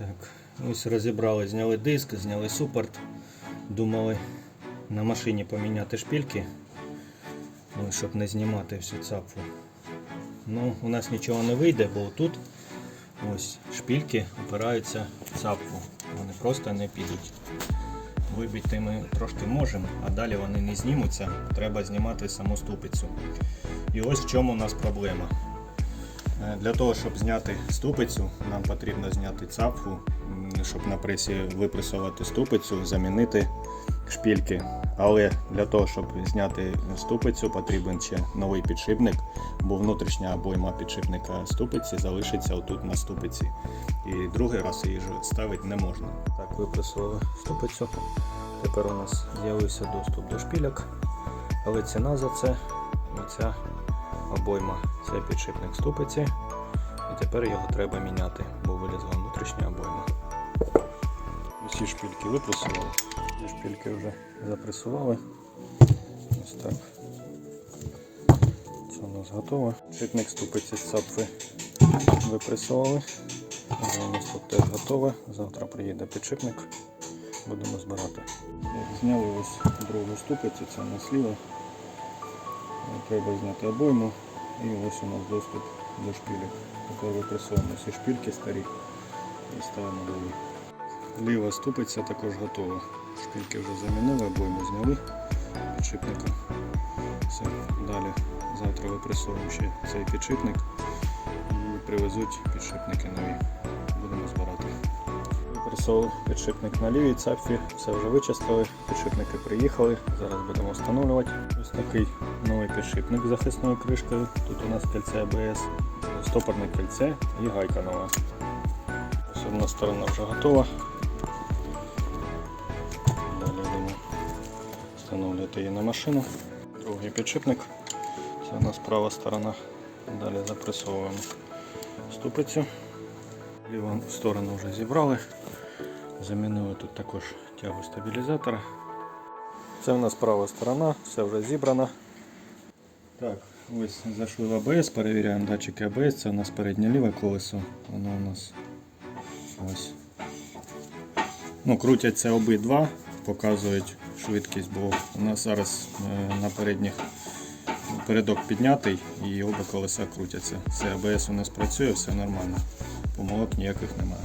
Так, ось розібрали, зняли диск, зняли супорт. Думали на машині поміняти шпільки, ну, щоб не знімати всю цапфу. Ну, у нас нічого не вийде, бо тут ось шпільки опираються в цапфу. Вони просто не підуть. Вибити ми трошки можемо, а далі вони не знімуться. Треба знімати саму ступицю. І ось в чому у нас проблема. Е, Для того, щоб зняти ступицю, нам потрібно зняти цапфу, щоб на пресі випресувати ступицю, замінити шпільки. Але для того, щоб зняти ступицю, потрібен ще новий підшипник, бо внутрішня обойма підшипника ступиці залишиться отут на ступиці. І другий раз її ставити не можна. Так, випресували ступицю. Тепер у нас з'явився доступ до шпіляк, але ціна за це оця обойма. Це підшипник ступиці. І тепер його треба міняти, бо вилізла внутрішня обойма. Усі шпильки випресували. Ці шпильки вже запресували. Ось так. Це у нас готово. Підшипник ступиці з цапфи випресували. Вже у нас тут теж готове. Завтра приїде підшипник. Будемо збирати. Зняли ось другу ступицю, це у нас ліва. Треба зняти обойму і ось у нас доступ до шпілек. Тепер випресовуємо всі шпільки старі і ставимо нові. Ліва ступиця також готова. Шпільки вже замінили, обойму зняли підшипника. Все, далі завтра випресовуємо ще цей підшипник і привезуть підшипники нові. Будемо підшипник на лівій цапфі, все вже вичистили, підшипники приїхали, зараз будемо встановлювати. Ось такий новий підшипник з захисною кришкою. Тут у нас кільце ABS, стопорне кільце і гайка нова. Ось одна сторона вже готова. Далі будемо встановлювати її на машину. Другий підшипник. Це у нас права сторона. Далі запресовуємо ступицю. Ліву сторону вже зібрали. Замінили тут також тягу стабілізатора. Це у нас права сторона, все вже зібрано. Так, ось зайшли в АБС, перевіряємо датчики АБС. Це у нас переднє ліве колесо. Воно у нас ось. Ну, крутяться обидва, показують швидкість, бо у нас зараз е, на передніх передок піднятий і оба колеса крутяться. Все АБС у нас працює, все нормально. Помилок ніяких немає.